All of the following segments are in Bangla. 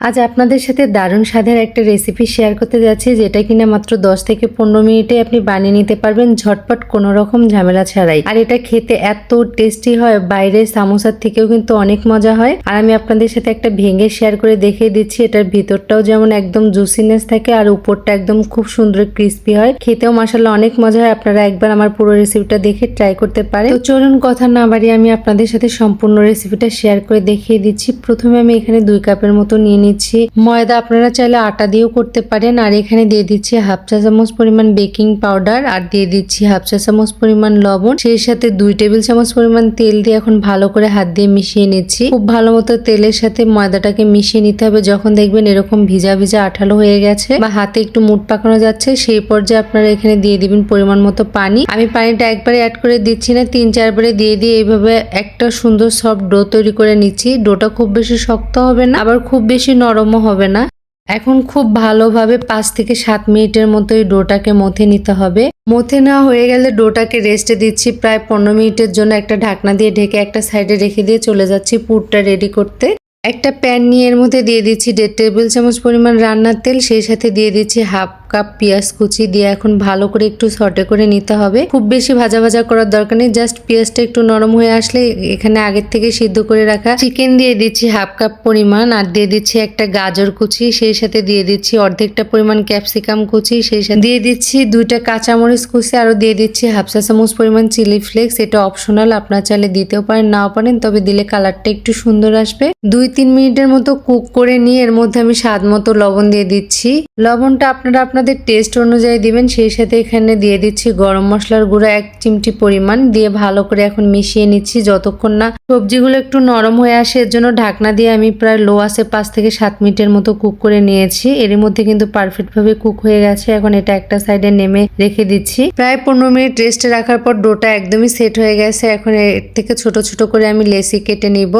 আজ আপনাদের সাথে দারুণ স্বাদের একটা রেসিপি শেয়ার করতে যাচ্ছি, যেটা কিনা মাত্র 10 থেকে পনেরো মিনিটে আপনি বানিয়ে নিতে পারবেন, ঝটপট কোনো রকম ঝামেলা ছাড়াই। আর এটা খেতে এত টেস্টি হয়, বাইরের সামোসার থেকেও কিন্তু অনেক মজা হয়। আর আমি আপনাদের সাথে একটা ভেঙে শেয়ার করে দেখিয়ে দিচ্ছি, এটার ভিতরটাও যেমন একদম জুসিনেস থাকে আর উপরটা একদম খুব সুন্দর ক্রিস্পি হয়। খেতেও মাসাল্লাহ অনেক মজা হয়, আপনারা একবার আমার পুরো রেসিপিটা দেখে ট্রাই করতে পারেন। তো চলুন কথা না বাড়িয়ে আমি আপনাদের সাথে সম্পূর্ণ রেসিপিটা শেয়ার করে দেখিয়ে দিচ্ছি। প্রথমে আমি এখানে দুই কাপের মতো নিয়ে নিচ্ছি। ময়দা আপনারা চাইলে আটা দিয়েও করতে পারেন। আর এখানে দিয়ে দিচ্ছি হাফ চা চামচ পরিমাণ বেকিং পাউডার আর দিয়ে দিচ্ছি হাফ চা চামচ পরিমাণ লবণ। সেই সাথে দুই টেবিল চামচ পরিমাণ তেল দিয়ে এখন ভালো করে হাত দিয়ে মিশিয়ে নিচ্ছি। খুব ভালো মতো তেলের সাথে ময়দাটাকে মিশিয়ে নিতে হবে। যখন দেখবেন এরকম ভিজা ভিজা আঠালো হয়ে গেছে বা হাতে একটু মুট পাকানো যাচ্ছে, সেই পর্যায়ে আপনারা এখানে দিয়ে দিবেন পরিমাণ মতো পানি। আমি পানিটা একবারে অ্যাড করে দিচ্ছি না, তিন চারবারে দিয়ে দিয়ে এইভাবে একটা সুন্দর সফট ডো তৈরি করে নিচ্ছি। ডোটা খুব বেশি শক্ত হবে না, আবার খুব বেশি নরমও হবে না। এখন খুব ভালোভাবে পাঁচ থেকে সাত মিনিটের মতো এই ডোটাকে মথে নিতে হবে। মথে নেওয়া হয়ে গেলে ডোটাকে রেস্টে দিচ্ছি। প্রায় পনেরো মিনিটের জন্য একটা ঢাকনা দিয়ে ঢেকে একটা সাইডে রেখে দিয়ে চলে যাচ্ছি পুরটা রেডি করতে। একটা প্যান নিয়ে এর মধ্যে দিয়ে দিচ্ছি দেড় টেবিল চামচ পরিমাণ রান্নার তেল, সেই সাথে দিয়ে দিচ্ছি হাফ কাপ, পেঁয়াজ কুচি দিয়ে এখন ভালো করে একটু সটে করে নিতে হবে। খুব বেশি ভাজা ভাজা করার দরকার নেই জাস্ট পেঁয়াজটা একটু নরম হয়ে আসলে এখানে আগের থেকে সিদ্ধ করে রাখা চিকেন দিয়ে দিচ্ছি হাফ কাপ পরিমাণ, আর দিয়ে দিচ্ছি একটা গাজর কুচি, সেই সাথে দিয়ে দিচ্ছি অর্ধেকটা পরিমাণ ক্যাপসিকাম কুচি, সেই সাথে দিয়ে দিচ্ছি দুইটা কাঁচামরিচ কুচি, আরও দিয়ে দিচ্ছি হাফ চামচ পরিমাণ চিলি ফ্লেক্স এটা অপশনাল আপনার চাইলে দিতেও পারেন, নাও পারেন, তবে দিলে কালারটা একটু সুন্দর আসবে। দুই তিন মিনিটের মতো কুক করে নিয়ে এর মধ্যে আমি স্বাদ মতো লবণ দিয়ে দিচ্ছি। লবণটা আপনারা আপনাদের টেস্ট অনুযায়ী দিবেন, সেই সাথে এখানে দিয়ে দিচ্ছি গরম মশলার গুঁড়া এক চিমটি পরিমাণ। দিয়ে ভালো করে এখন মিশিয়ে নিচ্ছি যতক্ষণ না সবজিগুলো একটু নরম হয়ে আসে, এর জন্য ঢাকনা দিয়ে আমি প্রায় লো আসে পাঁচ থেকে সাত মিনিটের মতো কুক করে নিয়েছি। এর মধ্যে কিন্তু পারফেক্ট ভাবে কুক হয়ে গেছে। এখন এটা একটা সাইডে নেমে রেখে দিচ্ছি। প্রায় পনেরো মিনিট রেস্টে রাখার পর ডোটা একদমই সেট হয়ে গেছে। এখন এর থেকে ছোট ছোট করে আমি লেসি কেটে নিব।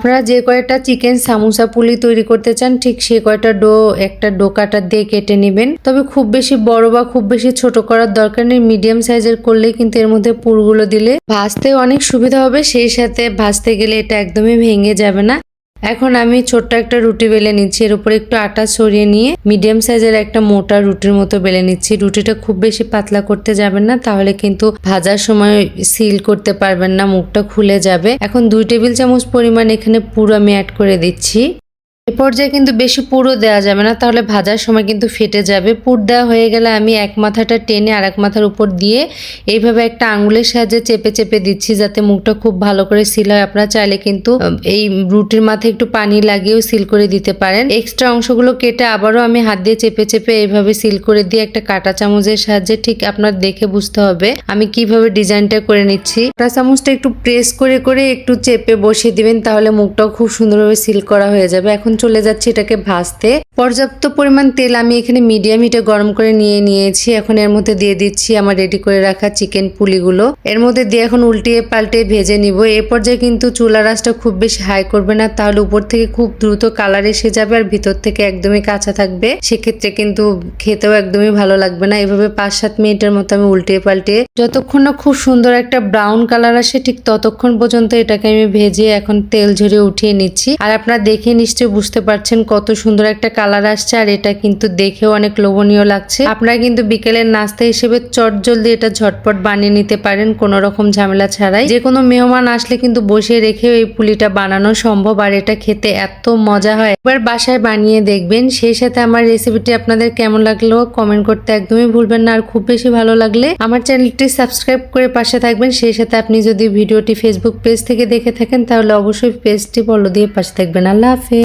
আপনারা যে কয়েকটা চিকেন, সামোসা, পুলি তৈরি করতে চান, ঠিক সে কয়েকটা ডো, একটা ডো কাটার দিয়ে কেটে নেবেন। তবে খুব বেশি বড় বা খুব বেশি ছোট করার দরকার নেই। মিডিয়াম সাইজের করলে কিন্তু এর মধ্যে পুরগুলো দিলে ভাজতে অনেক সুবিধা হবে। সেই সাথে ভাজতে গেলে এটা একদমই ভেঙে যাবে না। এখন আমি ছোট্ট একটা রুটি বেলে নিচ্ছি। এর উপরে একটু আটা ছড়িয়ে নিয়ে মিডিয়াম সাইজের একটা মোটা রুটির মতো বেলে নিচ্ছি। রুটিটা খুব বেশি পাতলা করতে যাবেন না, তাহলে কিন্তু ভাজার সময় সিল করতে পারবেন না, মুখটা খুলে যাবে। এখন দুই টেবিল চামচ পরিমাণ এখানে পুরো আমি অ্যাড করে দিচ্ছি। এ পর্যায়ে কিন্তু বেশি পুরো দেওয়া যাবে না, তাহলে ভাজার সময় কিন্তু ফেটে যাবে। পুর দেওয়া হয়ে গেলে আমি এক মাথাটা টেনে আর এক মাথার উপর দিয়ে এইভাবে একটা আঙুলের সাহায্যে চেপে চেপে দিচ্ছি যাতে মুখটা খুব ভালো করে সিল হয়। আপনারা চাইলে কিন্তু এই রুটির মাথায় একটু পানি লাগিয়েও সিল করে দিতে পারেন। এক্সট্রা অংশগুলো কেটে আবারও আমি হাত দিয়ে চেপে চেপে এইভাবে সিল করে দিয়ে একটা কাঁটা চামচের সাহায্যে ঠিক আপনার দেখে বুঝতে হবে আমি কীভাবে ডিজাইনটা করে নিচ্ছি। কাঁটা চামচটা একটু প্রেস করে করে একটু চেপে বসিয়ে দিবেন, তাহলে মুখটাও খুব সুন্দরভাবে সিল করা হয়ে যাবে। এখন চলে যাচ্ছে এটাকে ভাজতে। পর্যাপ্ত পরিমাণ তেল আমি এখানে মিডিয়াম হিটে গরম করে নিয়ে নিয়েছি। এখন এর মধ্যে দিয়ে দিচ্ছি আমার রেডি করে রাখা চিকেন পুলিগুলো। এর মধ্যে দিয়ে এখন উল্টিয়ে পাল্টে ভেজে নিব। এ পর্যায়ে কিন্তু চুলা রাসটা খুব বেশি হাই করবে না, তাহলে উপর থেকে খুব দ্রুত কালার এসে যাবে আর ভিতর থেকে একদমই কাঁচা থাকবে। সেক্ষেত্রে কিন্তু খেতেও একদমই ভালো লাগবে না। এভাবে পাঁচ সাত মিনিটের মতো আমি উল্টিয়ে পাল্টে যতক্ষণ না খুব সুন্দর একটা ব্রাউন কালার আসে, ঠিক ততক্ষণ পর্যন্ত এটাকে আমি ভেজে এখন তেল ঝরিয়ে উঠিয়ে নিচ্ছি। আর আপনারা দেখে নিশ্চয়ই বুঝতে পারছেন কত সুন্দর একটা কালার আসছে আর এটা কিন্তু দেখেও অনেক লোভনীয় লাগছে। আপনারা কিন্তু বিকেলের নাস্তা হিসেবে চট জলদি এটা ঝটপট বানিয়ে নিতে পারেন, কোনো রকম ঝামেলা ছাড়াই। যে কোনো মেহমান আসলে কিন্তু বসে রেখেও এই পুলিটা বানানো সম্ভব আর এটা খেতে এত মজা হয়। একবার বাসায় বানিয়ে দেখবেন। সেই সাথে আমার রেসিপিটি আপনাদের কেমন লাগল কমেন্ট করতে একদমই ভুলবেন না। আর খুব বেশি ভালো লাগলে আমার চ্যানেলটি সাবস্ক্রাইব করে পাশে থাকবেন। সেই সাথে আপনি যদি ভিডিওটি ফেসবুক পেজ থেকে দেখে থাকেন, তাহলে অবশ্যই পেজটি ফলো দিয়ে পাশে থাকবেন। আল্লাহ হাফেজ।